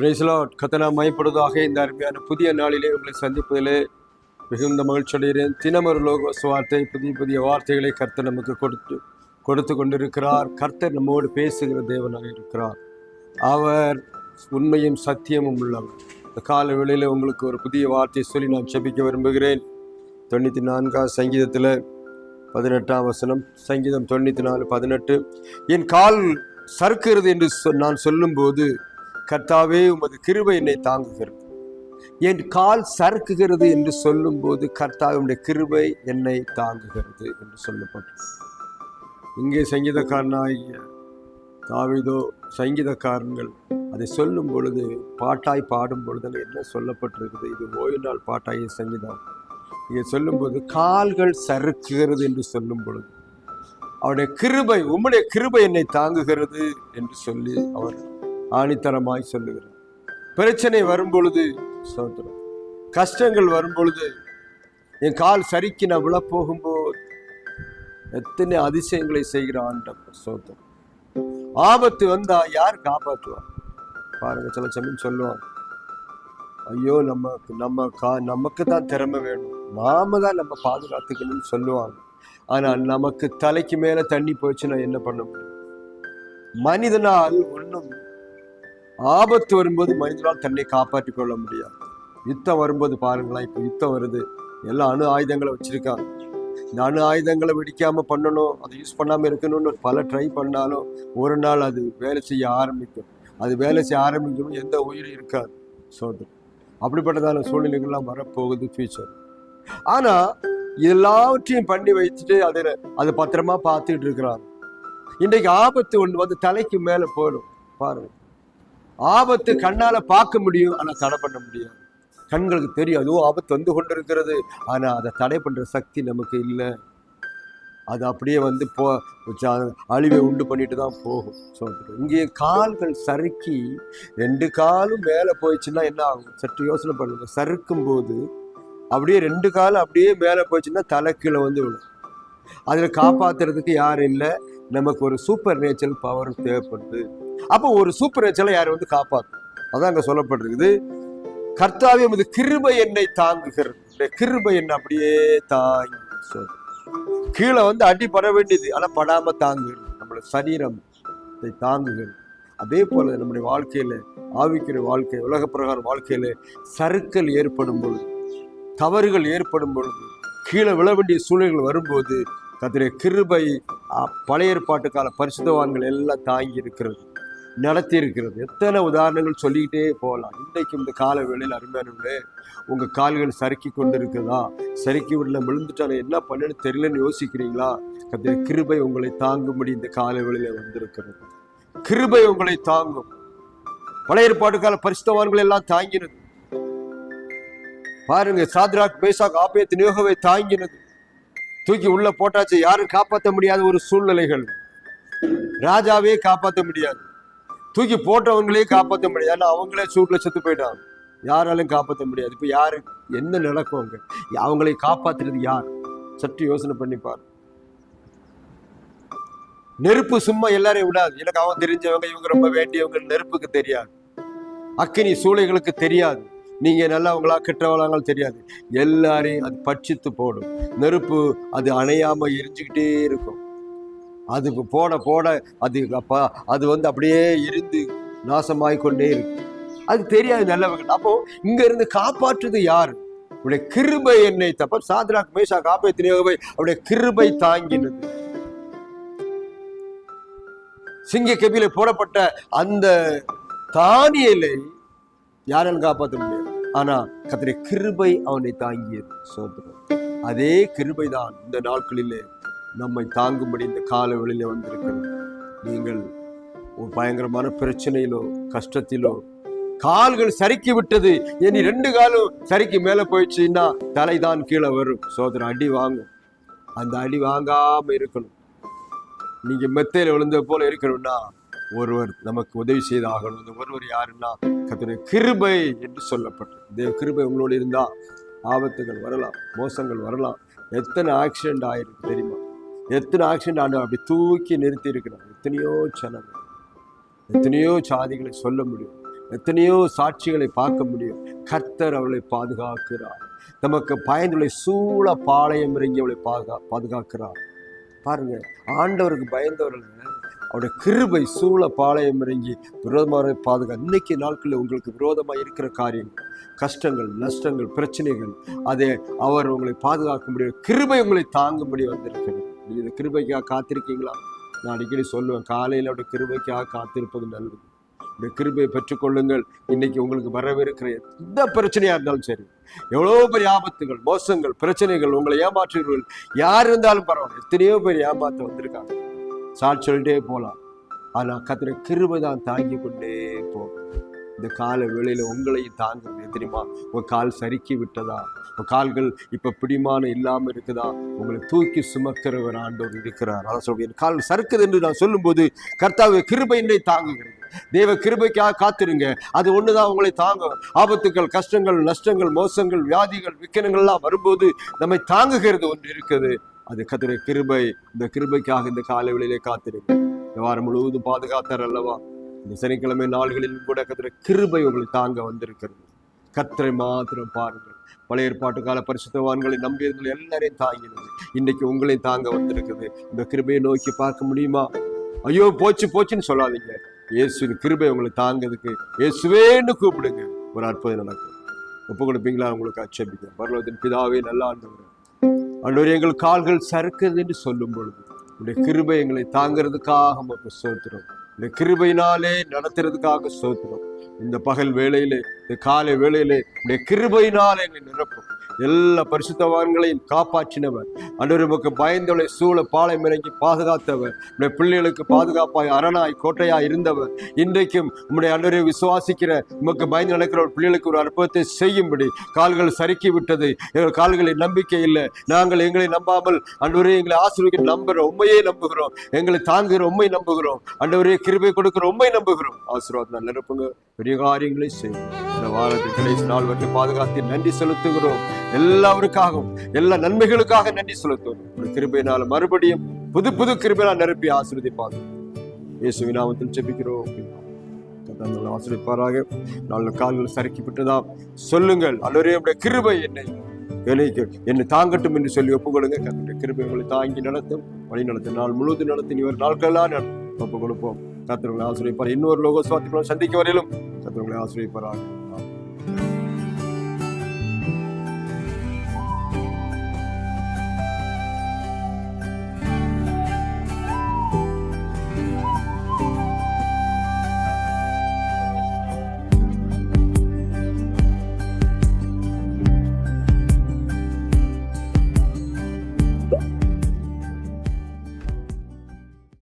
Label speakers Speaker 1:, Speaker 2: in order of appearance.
Speaker 1: பிரேசலாட் கத்தனா மயப்படுவதாக இந்த அருமையான புதிய நாளிலே உங்களை சந்திப்பதிலே மிகுந்த மகிழ்ச்சி அடைகிறேன் தினமொரு லோக வார்த்தை புதிய புதிய வார்த்தைகளை கர்த்தர் நமக்கு கொடுத்து கொடுத்து கொண்டிருக்கிறார். கர்த்தர் நம்மோடு பேசுகிற தேவனாக இருக்கிறார். அவர் உண்மையும் சத்தியமும் உள்ளவர். இந்த கால வேளையில் உங்களுக்கு ஒரு புதிய வார்த்தையை சொல்லி நான் செபிக்க விரும்புகிறேன். தொண்ணூற்றி நான்காம் சங்கீதத்தில் பதினெட்டாம் வசனம் சங்கீதம் தொண்ணூற்றி நாலு பதினெட்டு. என் கால் சறுக்கிறது என்று நான் சொல்லும்போது கர்த்தாவே உமது கிருபை என்னை தாங்குகிறது. என் கால் சறுக்குகிறது என்று சொல்லும்போது கர்த்தாவுடைய கிருபை என்னை தாங்குகிறது என்று சொல்லப்பட்டது. இங்கே சங்கீதக்காரனாகிய தாவிதோ சங்கீதக்காரங்கள் அதை சொல்லும் பொழுது பாட்டாய் பாடும் பொழுது என்ன சொல்லப்பட்டிருக்குது? இது ஓய்வு நாள் பாட்டாய சங்கீதம். இங்கே சொல்லும்போது கால்கள் சறுக்குகிறது என்று சொல்லும் பொழுது அவருடைய கிருபை உம்முடைய கிருபை என்னை தாங்குகிறது என்று சொல்லி அவர் ஆணித்தரமாய் சொல்லுகிறார். பிரச்சனை வரும்பொழுது சோதரம் கஷ்டங்கள் வரும்பொழுது என் கால் சறுக்கி நான் விழப்போகும்போது எத்தனை அதிசயங்களை செய்கிற ஆண்டவர் சோதரம் ஆபத்து வந்தா யார் காப்பாற்றுவார்? பாருங்க சில சமயம் சொல்லுவாங்க ஐயோ நமக்கு நம்ம கா நமக்கு தான் திறமை வேணும். நாம தான் நம்ம பாதுகாத்துக்கணும்னு சொல்லுவாங்க. ஆனால் நமக்கு தலைக்கு மேல தண்ணி போச்சுன்னா என்ன பண்ண முடியும்? மனிதனால் ஒன்றும் ஆபத்து வரும்போது மனிதனால் தன்னை காப்பாற்றி கொள்ள முடியாது. யுத்தம் வரும்போது பாருங்களேன் இப்போ யுத்தம் வருது. எல்லா அணு ஆயுதங்களை வச்சிருக்காங்க. இந்த அணு ஆயுதங்களை வெடிக்காம பண்ணணும் அதை யூஸ் பண்ணாமல் இருக்கணும்னு பல ட்ரை பண்ணாலும் ஒரு நாள் அது வேலை செய்ய ஆரம்பிக்கும். அது வேலை செய்ய ஆரம்பிக்கும் எந்த உயிரும் இருக்காது. சோதனை. அப்படிப்பட்டதான சூழ்நிலைகள்லாம் வரப்போகுது ஃபியூச்சர் ஆனால் எல்லாவற்றையும் பண்ணி வைத்துட்டு அதில் அதை பத்திரமா பார்த்துட்டு இருக்கிறாங்க. இன்றைக்கு ஆபத்து ஒன்று வந்து தலைக்கு மேலே போயிடும். பாருங்கள் ஆபத்து கண்ணால பார்க்க முடியும் ஆனா தடை பண்ண முடியாது. கண்களுக்கு தெரியும் அதுவும் ஆபத்து வந்து கொண்டிருக்கிறது. ஆனா அதை தடை பண்ற சக்தி நமக்கு இல்லை. அது அப்படியே வந்து போ ஜா- அழிவை உண்டு பண்ணிட்டு தான் போகும். சொல்றேன் இங்கே கால்கள் சறுக்கி ரெண்டு காலும் மேலே போயிடுச்சுன்னா என்ன ஆகும்? சற்று யோசனை பண்ணுங்க. சறுக்கும் போது அப்படியே ரெண்டு காலும் அப்படியே மேலே போயிடுச்சுன்னா தலை கீழே வந்து விடும் அதில் காப்பாத்துறதுக்கு யாரும் இல்லை. நமக்கு ஒரு சூப்பர் நேச்சுரல் பவர் தேவைப்படுது. அப்போ ஒரு சூப்பர் நேச்சரை யார் வந்து காப்பாற்றும் அதான் அங்கே சொல்லப்பட்டிருக்குது. கர்த்தாவே உமது கிருபை என்னை தாங்குகிறது. கிருபை என்ன அப்படியே தாங்கி சொல் கீழே வந்து அடி பட வேண்டியது. ஆனால் படாமல் தாங்குகிறது. நம்மளோட சரீரம் இதை தாங்குகிறது. அதே போல நம்முடைய வாழ்க்கையில் ஆவிக்கிற வாழ்க்கை உலக பிரகார வாழ்க்கையில் சறுக்கல் ஏற்படும் பொழுது தவறுகள் ஏற்படும் பொழுது கீழே விழ வேண்டிய சூழ்நிலைகள் வரும்போது கத்திரிய கிருபை பழைய ஏற்பாட்டு கால பரிசுத்தவான்கள் எல்லாம் தாங்கி இருக்கிறது நடத்தி இருக்கிறது. எத்தனை உதாரணங்கள் சொல்லிக்கிட்டே போகலாம். இன்றைக்கு இந்த கால வேளையில் அருமையானவர்களே உங்கள் கால்கள் சறுக்கி கொண்டு இருக்குதா சறுக்கி விடல விழுந்துட்டாலும் என்ன பண்ணுன்னு தெரியலன்னு யோசிக்கிறீங்களா? கத்திர கிருபை உங்களை தாங்கும்படி இந்த கால வேளையில் வந்திருக்கிறது. கிருபை உங்களை தாங்கும். பழைய ஏற்பாட்டு கால பரிசுத்தவான்கள் எல்லாம் தாங்கினது. பாருங்க சாத்ராக் பேசாக் ஆபேத் நியோகவை தாங்கினது. தூக்கி உள்ள போட்டாச்சு. யாரும் காப்பாற்ற முடியாத ஒரு சூழ்நிலைகள். ராஜாவே காப்பாற்ற முடியாது. தூக்கி போட்டவங்களே காப்பாற்ற முடியாது. அவங்களே சூட்ல செத்து போயிட்டாங்க. யாராலும் காப்பாற்ற முடியாது. இப்ப யாரு? என்ன நடக்கும் அவங்க அவங்களை காப்பாத்துறது யார்? சற்று யோசனை பண்ணி பாரு. நெருப்பு சும்மா எல்லாரையும் விடாது. எனக்கு அவன் தெரிஞ்சவங்க இவங்க ரொம்ப வேண்டியவங்க. நெருப்புக்கு தெரியாது. அக்கினி சூளைகளுக்கு தெரியாது. நீங்க நல்லவங்களா கெட்டவங்களாங்களும் தெரியாது. எல்லாரையும் அது பட்சித்து போடும். நெருப்பு அது அணையாம எரிஞ்சுக்கிட்டே இருக்கும். அது போட போட அது அப்பா அது வந்து அப்படியே இருந்து நாசமாய்கொண்டே இருக்கும். அது தெரியாது நல்லவங்க. அப்போ இங்க இருந்து காப்பாற்றுது யாரு? அவருடைய கிருபை என்னை தப்ப சாத்ராக் மேஷா காப்பேத்தினவை அவருடைய கிருபை தாங்கினது. சிங்க கபில போடப்பட்ட அந்த தானியலை யாராலும் காப்பாற்ற முடியாது. ஆனா கத்திரை கிருபை அவனை தாங்கியது சோதரம் அதே கிருபை தான் இந்த நாட்களிலே நம்மை தாங்கும்படி இந்த கால வெளியில வந்திருக்கிறது. நீங்கள் ஒரு பயங்கரமான பிரச்சனையிலோ கஷ்டத்திலோ கால்கள் சறுக்கி விட்டது. இனி ரெண்டு காலும் சறுக்கி மேலே போயிடுச்சுன்னா தலைதான் கீழே வரும். சோதனை அடி வாங்கும். அந்த அடி வாங்காம இருக்கணும். நீங்க மெத்தையில் விழுந்த போல இருக்கணும்னா ஒருவர் நமக்கு உதவி செய்தாகணும். அந்த ஒருவர் யாருன்னா கத்துடைய கிருபை என்று சொல்லப்பட்டது. தேவ கிருபை உங்களோடு இருந்தால் ஆபத்துகள் வரலாம் மோசங்கள் வரலாம். எத்தனை ஆக்சிடென்ட் ஆயிருக்கு தெரியுமா? எத்தனை ஆக்சிடென்ட் ஆண்டு அப்படி தூக்கி நிறுத்தி இருக்கிறார். எத்தனையோ ஜனங்கள் எத்தனையோ சாதிகளை சொல்ல முடியும். எத்தனையோ சாட்சிகளை பார்க்க முடியும். கர்த்தர் அவளை பாதுகாக்கிறார். நமக்கு பயந்துள்ள சூழ பாளையம் இறங்கி அவளை பாதுகா பாதுகாக்கிறார். பாருங்க ஆண்டவருக்கு பயந்தவர்கள் அவருடைய கிருபை சூழ பாளையம் இறங்கி விரோதமாக பாதுகா இன்னைக்கு நாட்களில் உங்களுக்கு விரோதமாக இருக்கிற காரியங்கள் கஷ்டங்கள் நஷ்டங்கள் பிரச்சனைகள் அதை அவர் உங்களை பாதுகாக்க முடியும் கிருபை உங்களை தாங்கும்படி வந்திருக்கிறது. நீங்கள் இந்த கிருபைக்காக காத்திருக்கீங்களா? நான் அடிக்கடி சொல்லுவேன் காலையில் அவருடைய கிருபைக்காக காத்திருப்பது நல்லது. இந்த கிருபையை பெற்றுக்கொள்ளுங்கள் இன்னைக்கு உங்களுக்கு வரவிருக்கிற எந்த பிரச்சனையாக இருந்தாலும் சரி எவ்வளோ பெரிய ஆபத்துகள் மோசங்கள் பிரச்சனைகள் உங்களை ஏமாற்றுகிறவர்கள் யார் இருந்தாலும் பரவாயில்ல எத்தனையோ பேர் ஏமாற்ற வந்திருக்காங்க. சாட்சி சொல்லிட்டே போகலாம் ஆனால் கத்திர கிருபை தான் தாங்கி கொண்டே போகும். இந்த கால வேளையில உங்களையும் தாங்குறது தெரியுமா? உங்கள் கால் சறுக்கி விட்டதா? உங்கள் கால்கள் இப்போ பிடிமானம் இல்லாமல் இருக்குதா? உங்களை தூக்கி சுமக்கிறவர் ஆண்டவர் இருக்கிறார். அதான் சொல்கிறேன் கால் சறுக்குது என்று நான் சொல்லும்போது கர்த்தாவை கிருபை என்னை தாங்குகிறது. தேவ கிருபைக்காக காத்திருங்க. அது ஒண்ணுதான் உங்களை தாங்கும். ஆபத்துக்கள் கஷ்டங்கள் நஷ்டங்கள் மோசங்கள் வியாதிகள் விக்கனங்கள்லாம் வரும்போது நம்மை தாங்குகிறது ஒன்று இருக்குது. அது கத்திர கிருபை இந்த கிருபைக்காக இந்த காலை வேளையிலே காத்திருங்க இந்த வாரம் முழுவதும் பாதுகாத்தார் அல்லவா? இந்த சனிக்கிழமை நாள்களிலும் கூட கத்திர கிருபை உங்களுக்கு தாங்க வந்திருக்கிறது. கத்தரை மாத்திரம் பாருங்கள். பழைய ஏற்பாட்டு கால பரிசுத்தவான்களை நம்பியவர்கள் எல்லாரையும் தாங்கினது இன்னைக்கு உங்களையும் தாங்க வந்திருக்குது. இந்த கிருபையை நோக்கி பார்க்க முடியுமா? ஐயோ போச்சு போச்சுன்னு சொல்லாதீங்க. இயேசுவின் கிருபை உங்களை தாங்கிறதுக்கு இயேசுவேன்னு கூப்பிடுங்க. ஒரு அற்புதம் நடக்கும். ஒப்பு கொடுப்பீங்களா உங்களுக்கு அச்சபிக்க பரலோகத்தின் பிதாவே நல்லா ஆண்டவர். ஆண்டவர் எங்கள் கால்கள் சறுக்குது என்று சொல்லும் பொழுது உடைய கிருபை எங்களை தாங்கிறதுக்காக உமக்கு சோத்திரம் இந்த கிருபையினாலே நடத்துறதுக்காக சோத்திரம் இந்த பகல் வேளையிலே இந்த காலை வேளையிலே இந்த கிருபையினாலே எங்களை நிரப்பும். எல்லா பரிசுத்தவான்களையும் காப்பாற்றினவர். அன்றொரு உமக்கு பயந்தவளை சூழ பாலை மிறங்கி பாதுகாத்தவர். உடைய பிள்ளைகளுக்கு பாதுகாப்பாய் அரணாய் கோட்டையாய் இருந்தவர். இன்றைக்கும் உம்முடைய அன்றரை விசுவாசிக்கிற உமக்கு பயந்து நடக்கிற ஒரு பிள்ளைகளுக்கு ஒரு அற்புதத்தை செய்யும்படி கால்கள் சறுக்கி விட்டது. எங்கள் கால்களில் நம்பிக்கை இல்லை. நாங்கள் எங்களை நம்பாமல் அன்றவரே எங்களை ஆசிரியர் நம்புகிறோம் உண்மையே நம்புகிறோம். எங்களை தாங்குகிற உண்மை நம்புகிறோம். அண்டவரே கிருபை கொடுக்கிற உண்மை நம்புகிறோம். ஆசீர்வாதம் நிரப்புங்க பெரிய காரியங்களை செய்யும் வாரத்தின் கடைசி நாள் வரை பாதுகாத்து நன்றி செலுத்துகிறோம். எல்லாருக்காகவும் எல்லா நன்மைகளுக்காக நன்றி செலுத்துகிறோம். உங்களுடைய கிருபையினால மறுபடியும் புது புது கிருபையினால் நிரப்பி ஆசிரியப்பாங்க இயேசுவின் நாமத்தில் ஜெபிக்கிறோம். கர்த்தர் ஆசிரியப்பாராக நாலு கால்கள் சறுக்கிவிட்டதாம் சொல்லுங்கள். அல்லவரே கிருபை என்னை எனக்கு என்னை தாங்கட்டும் என்று சொல்லி ஒப்புக்கொடுங்க கர்த்தருடைய கிருபை உங்களை தாங்கி நடத்தும். வழி நடத்தும். நாள் முழுவதும் நடத்தி இவர் நாட்களெல்லாம் நடத்தும் ஒப்பு கொடுப்போம் கர்த்தர்களை ஆசிரியப்பார் இன்னொரு லோகோஸ்வாத்திகளும் சந்திக்க வரையிலும் கர்த்தர்களை ஆசிரியப்பாராக